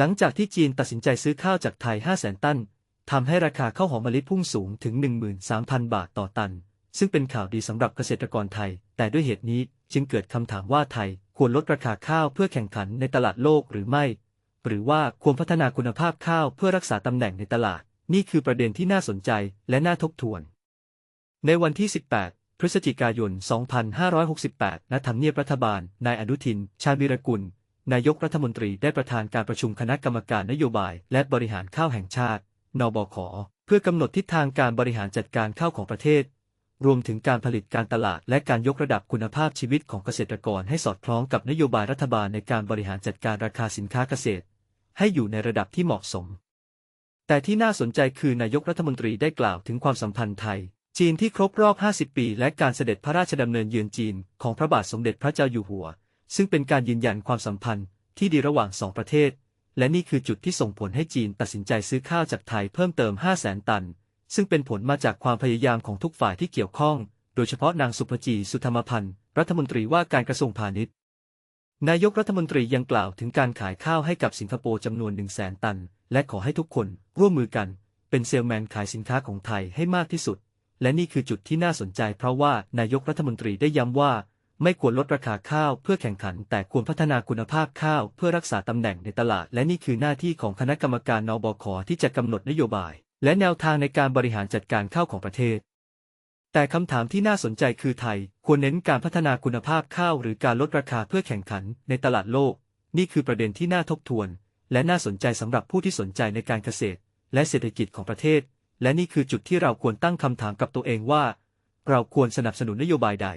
หลังจากที่จีนตัดสินใจซื้อข้าวจากไทย 5 0 0 0 0 ตัน ทำให้ราคาข้าวหอมมะลิพุ่งสูงถึง 13,000 บาทต่อตัน ซึ่งเป็นข่าวดีสำหรับเกษตรกรไทย แต่ด้วยเหตุนี้จึงเกิดคำถามว่าไทยควรลดราคาข้าวเพื่อแข่งขันในตลาดโลกหรือไม่ หรือว่าควรพัฒนาคุณภาพข้าวเพื่อรักษาตำแหน่งในตลาด นี่คือประเด็นที่น่าสนใจและน่าทบทวน ในวันที่ 18พฤศจิกายน 2568 ณ ทำเนียบรัฐบาล นายอนุทิน ชาญวิรกุล นายกรัฐมนตรีได้ประธานการประชุมคณะกรรมการนโยบาย และบริหารข้าวแห่งชาติ นบข เพื่อกำหนดทิศทางการบริหารจัดการข้าวของประเทศ รวมถึงการผลิตการตลาด และการยกระดับคุณภาพชีวิตของเกษตรกรให้สอดคล้องกับนโยบายรัฐบาลในการบริหารจัดการราคาสินค้าเกษตร ให้อยู่ในระดับที่เหมาะสม แต่ที่น่าสนใจคือนายกรัฐมนตรีได้กล่าวถึงความสัมพันธ์ไทยจีนที่ครบรอบ 50 ปี และการเสด็จพระราชดำเนินเยือนจีนของพระบาทสมเด็จพระเจ้าอยู่หัว ซึ่งเป็นการยืนยันความสัมพันธ์ที่ดีระหว่างสองประเทศ และนี่คือจุดที่ส่งผลให้จีนตัดสินใจซื้อข้าวจากไทยเพิ่มเติม 5 0 0แสนตัน ซึ่งเป็นผลมาจากความพยายามของทุกฝ่ายที่เกี่ยวข้อง โดยเฉพาะนางสุภจีสุธรรมพันธ์รัฐมนตรีว่าการกระทรวงพาณิชย์ นายกรัฐมนตรียังกล่าวถึงการขายข้าวให้กับสิงคโปร์จำนวน1 0 0 0 0แสนตัน และขอให้ทุกคนร่วมมือกัน เป็นเซลแมนขายสินค้าของไทยให้มากที่สุด และนี่คือจุดที่น่าสนใจเพราะว่านายกรัฐมนตรีได้ย้ำว่า ไม่ควรลดราคาข้าวเพื่อแข่งขัน แต่ควรพัฒนาคุณภาพข้าวเพื่อรักษาตำแหน่งในตลาด และนี่คือหน้าที่ของคณะกรรมการนบคที่จะกำหนดนโยบาย และแนวทางในการบริหารจัดการข้าวของประเทศ แต่คำถามที่น่าสนใจคือไทย ควรเน้นการพัฒนาคุณภาพข้าวหรือการลดราคาเพื่อแข่งขันในตลาดโลก นี่คือประเด็นที่น่าทบทวน และน่าสนใจสำหรับผู้ที่สนใจในการเกษตร และเศรษฐกิจของประเทศ และนี่คือจุดที่เราควรตั้งคำถามกับตัวเองว่า เราควรสนับสนุนนโยบายใด